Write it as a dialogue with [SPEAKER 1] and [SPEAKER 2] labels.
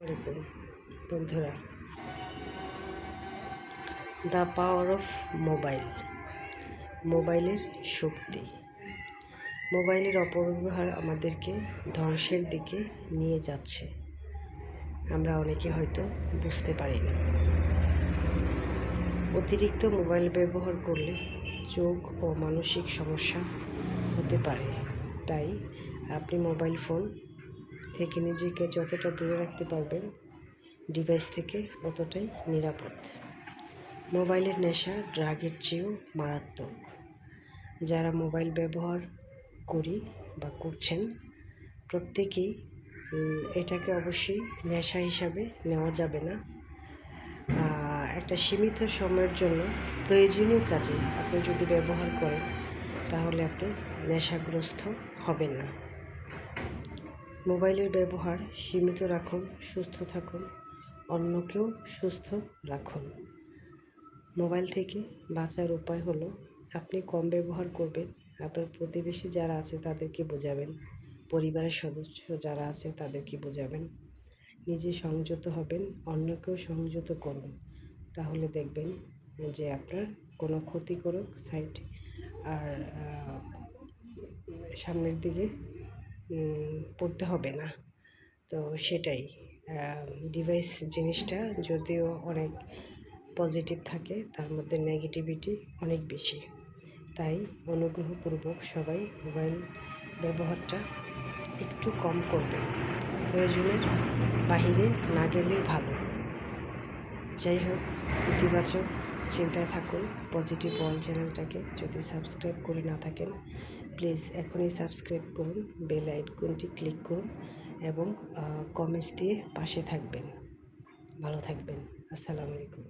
[SPEAKER 1] আলাইকুম বন্ধুরা। The power of mobile মোবাইলের শক্তি। মোবাইলের অপব্যবহার আমাদেরকে ধ্বংসের দিকে নিয়ে যাচ্ছে। আমরা অনেকে হয়তো বুঝতে পারি না। অতিরিক্ত মোবাইল ব্যবহার করলে চোখ ও মানসিক সমস্যা হতে পারে। তাই আপনি মোবাইল ফোন থেকে নিজেকে যতটা দূরে রাখতে পারবেন ডিভাইস থেকে ততটাই নিরাপদ। মোবাইলের নেশা ড্রাগের চেয়েও মারাত্মক। যারা মোবাইল ব্যবহার করি বা করছেন, প্রত্যেকেই এটাকে অবশ্যই নেশা হিসাবে নেওয়া যাবে না। একটা সীমিত সময়ের জন্য প্রয়োজনীয় কাজে আপনি যদি ব্যবহার করেন, তাহলে আপনি নেশাগ্রস্ত হবেন না। মোবাইলের ব্যবহার সীমিত রাখুন, সুস্থ থাকুন, অন্যকেও সুস্থ রাখুন। মোবাইল থেকে বাঁচার উপায় হলো, আপনি কম ব্যবহার করবেন। আপনার প্রতিবেশী যারা আছে তাদেরকে বোঝাবেন। পরিবারের সদস্য যারা আছে তাদেরকে বোঝাবেন। নিজে সংযত হবেন, অন্যকেও সংযত করুন। তাহলে দেখবেন যে আপনার কোনো ক্ষতিকারক সাইট আর সামনের দিকে পড়তে হবে না। তো সেটাই ডিভাইস জিনিসটা যদিও অনেক পজিটিভ থাকে, তার মধ্যে নেগেটিভিটি অনেক বেশি। তাই অনুগ্রহপূর্বক সবাই মোবাইল ব্যবহারটা একটু কম করবেন। প্রয়োজনের বাহিরে না গেলে ভালো। যাই হোক, ইতিবাচক চিন্তায় থাকুন পজিটিভ ওয়ার্ল্ড চ্যানেলটাকে যদি সাবস্ক্রাইব করে না থাকেন প্লিজ এখনই সাবস্ক্রাইব করুন, বেল আইকনটি ক্লিক করুন এবং কমেন্টস দিয়ে পাশে থাকবেন। ভালো থাকবেন। আসসালামু আলাইকুম।